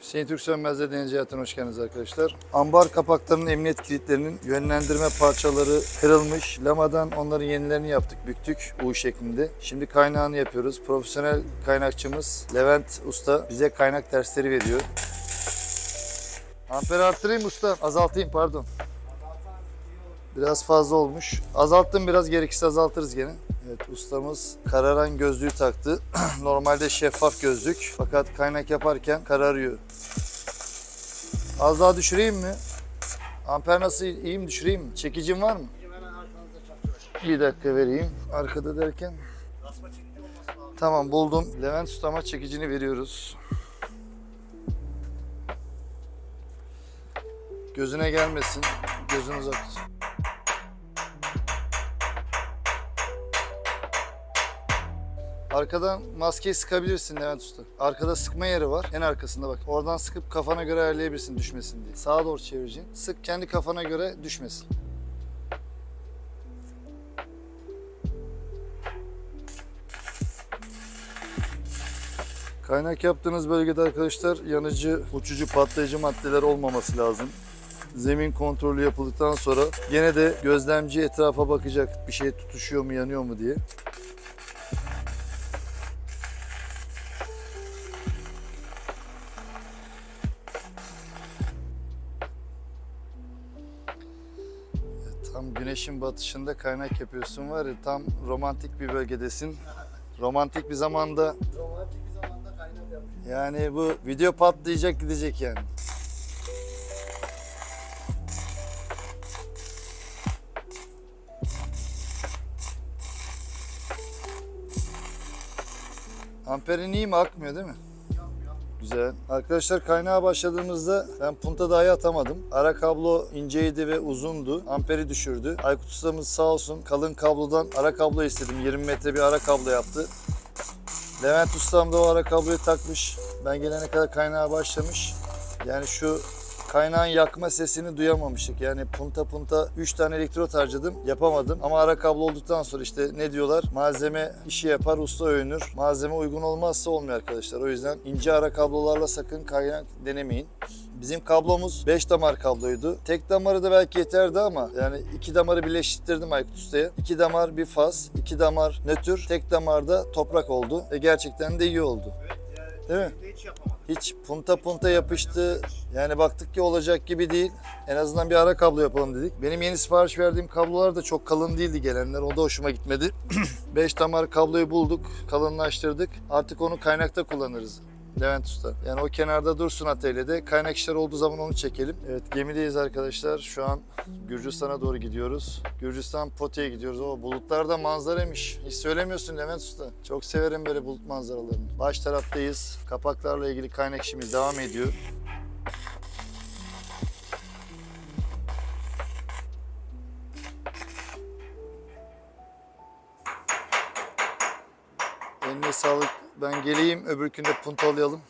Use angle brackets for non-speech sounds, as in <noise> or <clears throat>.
Hüseyin Türk Sönmez'de Deniz Hayatı'na hoş geldiniz arkadaşlar. Ambar kapaklarının emniyet kilitlerinin yönlendirme parçaları kırılmış. Lamadan onların yenilerini yaptık, büktük U şeklinde. Şimdi kaynağını yapıyoruz. Profesyonel kaynakçımız Levent Usta bize kaynak dersleri veriyor. Amper arttırayım usta, azaltayım pardon. Biraz fazla olmuş. Azalttım biraz gerekirse azaltırız gene. Evet ustamız kararan gözlüğü taktı. <clears throat> Normalde şeffaf gözlük fakat kaynak yaparken kararıyor. Az daha düşüreyim mi? Amper nasıl iyi mi düşüreyim mi? Çekicim var mı? Bir dakika vereyim. Arkada derken. Tamam buldum. Levent ustama çekicini veriyoruz. Gözüne gelmesin. Gözün uzak Arkadan maskeyi sıkabilirsin Levent Usta. Arkada sıkma yeri var. En arkasında bak. Oradan sıkıp kafana göre ayarlayabilirsin düşmesin diye. Sağa doğru çevireceksin. Sık kendi kafana göre düşmesin. Kaynak yaptığınız bölgede arkadaşlar yanıcı, uçucu, patlayıcı maddeler olmaması lazım. Zemin kontrolü yapıldıktan sonra gene de gözlemci etrafa bakacak bir şey tutuşuyor mu, yanıyor mu diye. Tam güneşin batışında kaynak yapıyorsun var ya tam romantik bir bölgedesin. Romantik bir zamanda Romantik bir zamanda kaynak yapmış. yani bu video patlayacak gidecek yani. Amperin iyi mi akmıyor değil mi? Güzel. Arkadaşlar kaynağa başladığımızda ben punta dahi atamadım. Ara kablo inceydi ve uzundu. Amperi düşürdü. Aykut ustamız sağ olsun kalın kablodan ara kablo istedim. 20 metre bir ara kablo yaptı. Levent ustam da o ara kabloyu takmış. Ben gelene kadar kaynağa başlamış. Yani şu kaynağın yakma sesini duyamamıştık. Yani punta punta 3 tane elektrot harcadım. Yapamadım. Ama ara kablo olduktan sonra işte ne diyorlar? Malzeme işi yapar, usta övünür. Malzeme uygun olmazsa olmuyor arkadaşlar. O yüzden ince ara kablolarla sakın kaynak denemeyin. Bizim kablomuz 5 damar kabloydu. Tek damarı da belki yeterdi ama yani iki damarı birleştirdim Aykut Usta'ya. İki damar bir faz, iki damar nötr, tek damarda toprak oldu. Ve gerçekten de iyi oldu. Değil mi? Hiç yapamadım. Hiç punta punta yapıştı. Yani baktık ki olacak gibi değil. En azından bir ara kablo yapalım dedik. Benim yeni sipariş verdiğim kablolar da çok kalın değildi gelenler. O da hoşuma gitmedi. <clears throat> 5 damar kabloyu bulduk, kalınlaştırdık. Artık onu kaynakta kullanırız. Levent Usta. Yani o kenarda dursun atölyede. Kaynak işler olduğu zaman onu çekelim. Evet gemideyiz arkadaşlar. Şu an Gürcistan'a doğru gidiyoruz. Gürcistan Pote'ye gidiyoruz. O bulutlarda manzaraymış. Hiç söylemiyorsun Levent Usta. Çok severim böyle bulut manzaralarını. Baş taraftayız. Kapaklarla ilgili kaynak işimiz devam ediyor. Eline sağlık. Ben geleyim. Öbürkünde puntalayalım.